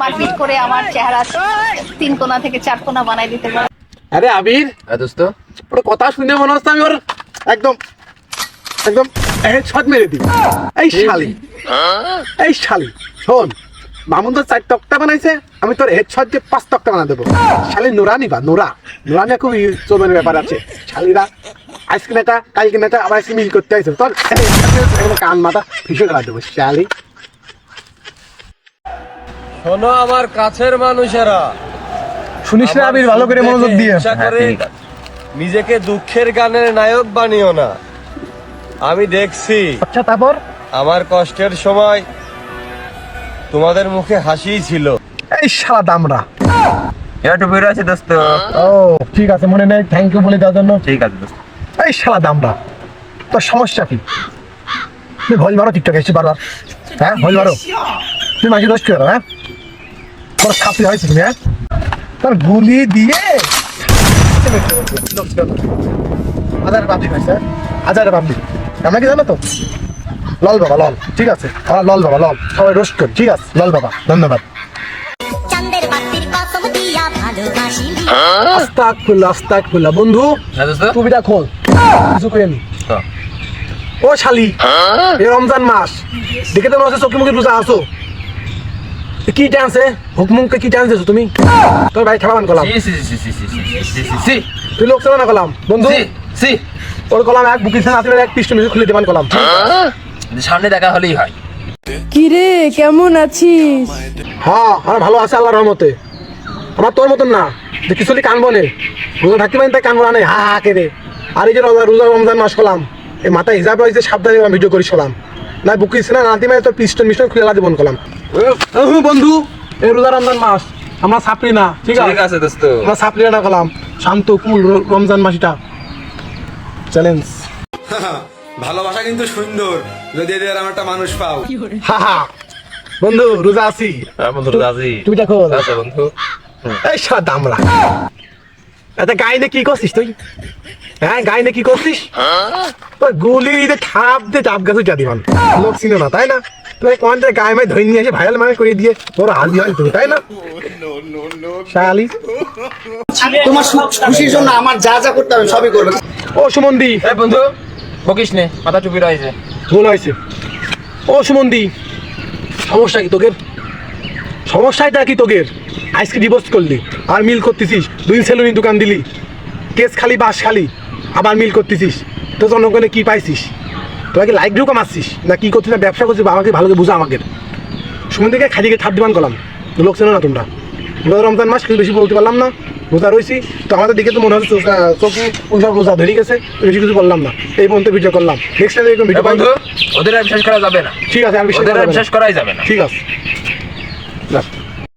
মারপিট করে আমার চেহারা তিন কোনা থেকে চার কোনা বানাই দিতে পারে। আরে আবির হ্যাঁ দোস্ত। ওর কথা শুনে মনে হচ্ছে আমি ওর একদম একদম হেডশট মেরে দিই। এই শালি। এই শালি। শোন মামুন তো চার তক্তা বানাইছে আমি তোর হেডশট দিয়ে পাঁচ তক্তা বানা দেবো। শালি নোরা নিবা নোরা। নোরা নিয়ে খুব চোমের ব্যাপার আছে। শালিরা আইসক্রিম এটা কালকে এটা আবার আইসক্রিম মিল করতে আইসো। তোর কান মাথা ভীষণ খেলা দেবো শালি। শোনো আমার কাছের মানুষেরা। শুনিস না আবির ভালো করে মনোযোগ দিয়ে। ইচ্ছা হ্যাঁ, করে নিজেকে দুঃখের গানের নায়ক বানিও না। আমি দেখছি আচ্ছা তারপর? আমার কষ্টের সময় তোমাদের মুখে হাসিই ছিল। এই শালা দামরা এবার টুপি আছে দোস্ত। ও ঠিক আছে মনে নেই। থ্যাংক ইউ বলে দেওয়ার জন্য। ঠিক আছে দোস্ত। এই শালা দামরা তোর সমস্যা কি? তুমি ভয় মারো টিকটকে এসে বারবার। হ্যাঁ ভয় মারো। তুমি মাঝে দোষ করো হ্যাঁ? তোর ছাত্রী হয়েছে তুমি হ্যাঁ তোর গুলি দিয়ে হাজার বাবলি হয়েছে হ্যাঁ? হাজার বাবলি আমরা কি জানো তো? লল বাবা লল। ঠিক আছে? আমার লল বাবা লল। সবাই রোস্ট করি। ঠিক আছে? লল বাবা ধন্যবাদ। আস্তাক আস্তাক বন্ধু হ্যাঁ টুপিটা খোল। কিছু করে নি। হ্যাঁ। ও শালি এ রমজান মাস। দেখে তো মনে হচ্ছে চোখে মুখে রোজা আসো। কি টানছে হুকমুমকে কি টান দিছো তুমি? তোর ভাই খেলা মান কলাম। তুই লোক না বন্ধু। সি কলাম এক বুকির সাথে আসলে এক পিস্টল খুলে দেবান সামনে দেখা হলেই হয়। কেমন আছিস? হ্যাঁ আমার ভালো আছে আল্লাহর রহমতে। আমার তোর মতন না যে কিছুটি কান বলে। রোজা থাকতে পারেন তাই কান বলা নেই হা হা কেঁদে। আর এই যে রোজা রোজা রমজান মাস করলাম এই মাথায় হিসাব রয়েছে সাবধানে ভিডিও করিস করলাম না বুকিস না নাতি মানে তোর পিস্টন মিস্টন খুলে দেবন কলাম। বন্ধু এই রোজা রমজান মাস আমরা সাপড়ি না ঠিক আছে? ঠিক আছে দোস্ত। আমরা সাপড়ি না করলাম শান্ত কুল রমজান মাসিটা। চ্যালেঞ্জ। ভালোবাসা কিন্তু সুন্দর। যদি এদের এরম একটা মানুষ পাও। হা হা বন্ধু রোজা আছি। হ্যাঁ বন্ধু রাজি তুমি দেখো। আচ্ছা বন্ধু। এই সাত দামরা। এটা গাইনে কি করছিস তুই? হ্যাঁ গাইনে কি করছিস? গুলি দিয়ে ঠাপ দিয়ে চাপ গাছে যা দিবান লোক চিনে না তাই না? তুই কোন গায়ে মাই ধরে নিয়ে এসে ভাইরাল মানে করে দিয়ে তোর হাজি হয় তাই না? শালি। তোমার খুশির জন্য আমার যা যা করতে হবে সবই করবে। ও সুমন্দি। এই বন্ধু বকিস নে মাথা টুপি রয়েছে। ভুল হয়েছে। ও সুমন্দি সমস্যা কি তোদের? সমস্যাটা কি তোদের? আজকে ডিভোর্স করলি আর মিল করতেছিস দুই সেলুনি দোকান দিলি কেস খালি বাস খালি আবার মিল করতেছিস তো জনগণে কি পাইছিস? তোরা কি লাইক ভিউ কামাচ্ছিস না কি করছিস? না ব্যবসা করছিস? আমাকে ভালো করে বুঝা আমাকে। সুমন্দিকে খালিকে ছাপ দিবান করলাম লোক চেনো না তোমরা। রমজান মাস কিছু বেশি বলতে পারলাম না। রোজা রয়েছি তো আমাদের দিকে তো মনে হচ্ছে চোখ- চোখে সব রোজা ধরে গেছে। বেশি কিছু করলাম না। এই পর্যন্ত ভিডিও করলাম। নেক্সট টাইম এরকম ভিডিও বন্ধু ওদের আর বিশ্বাস করা যাবে না। ঠিক আছে আর বিশ্বাস করাই যাবে না। ঠিক আছে।